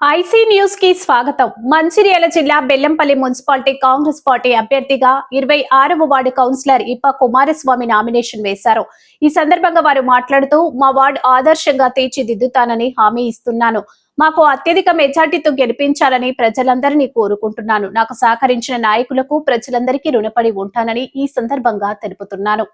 IC న్యూస్కి స్వాగతం. మంచిర్యాల జిల్లా బెల్లంపల్లి మున్సిపాలిటీ కాంగ్రెస్ పార్టీ అభ్యర్థిగా ఇరవై ఆరవ వార్డు కౌన్సిలర్ ఇప్ప కుమారస్వామి నామినేషన్ వేశారు. ఈ సందర్భంగా వారు మాట్లాడుతూ మా వార్డు ఆదర్శంగా తీర్చిదిద్దుతానని హామీ ఇస్తున్నాను. మాకు అత్యధిక మెజార్టీతో గెలిపించాలని ప్రజలందరినీ కోరుకుంటున్నాను. నాకు సహకరించిన నాయకులకు ప్రజలందరికీ రుణపడి ఉంటానని ఈ సందర్భంగా తెలుపుతున్నాను.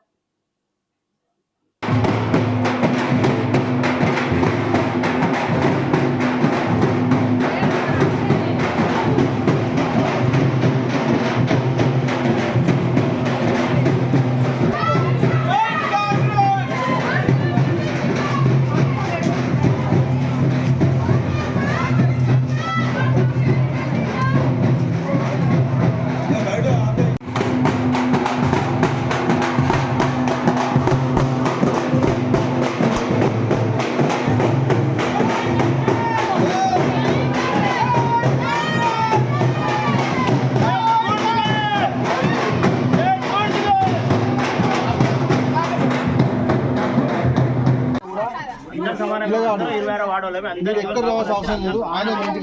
ఎక్కడ రావాల్సిన అవసరం లేదు. ఆయన ఇంటికి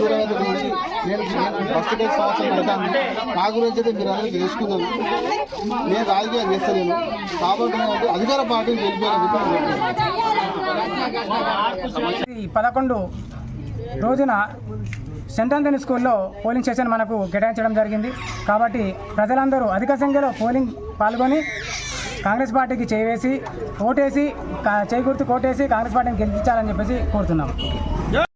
దూరం నేను సంవత్సరం నా గురించి అయితే మీరు అందరూ నేను రాజకీయాలు చేస్తలేను. కాబట్టి అధికార పార్టీని ఈ పదకొండు రోజున సెంట్ ఆంథనీ స్కూల్లో పోలింగ్ స్టేషన్ మనకు కేటాయించడం జరిగింది. కాబట్టి ప్రజలందరూ అధిక సంఖ్యలో పోలింగ్ పాల్గొని కాంగ్రెస్ పార్టీకి చేవేసి ఓటేసి కా- కోటేసి కాంగ్రెస్ పార్టీని గెలిపించాలని చెప్పేసి కోరుతున్నాం.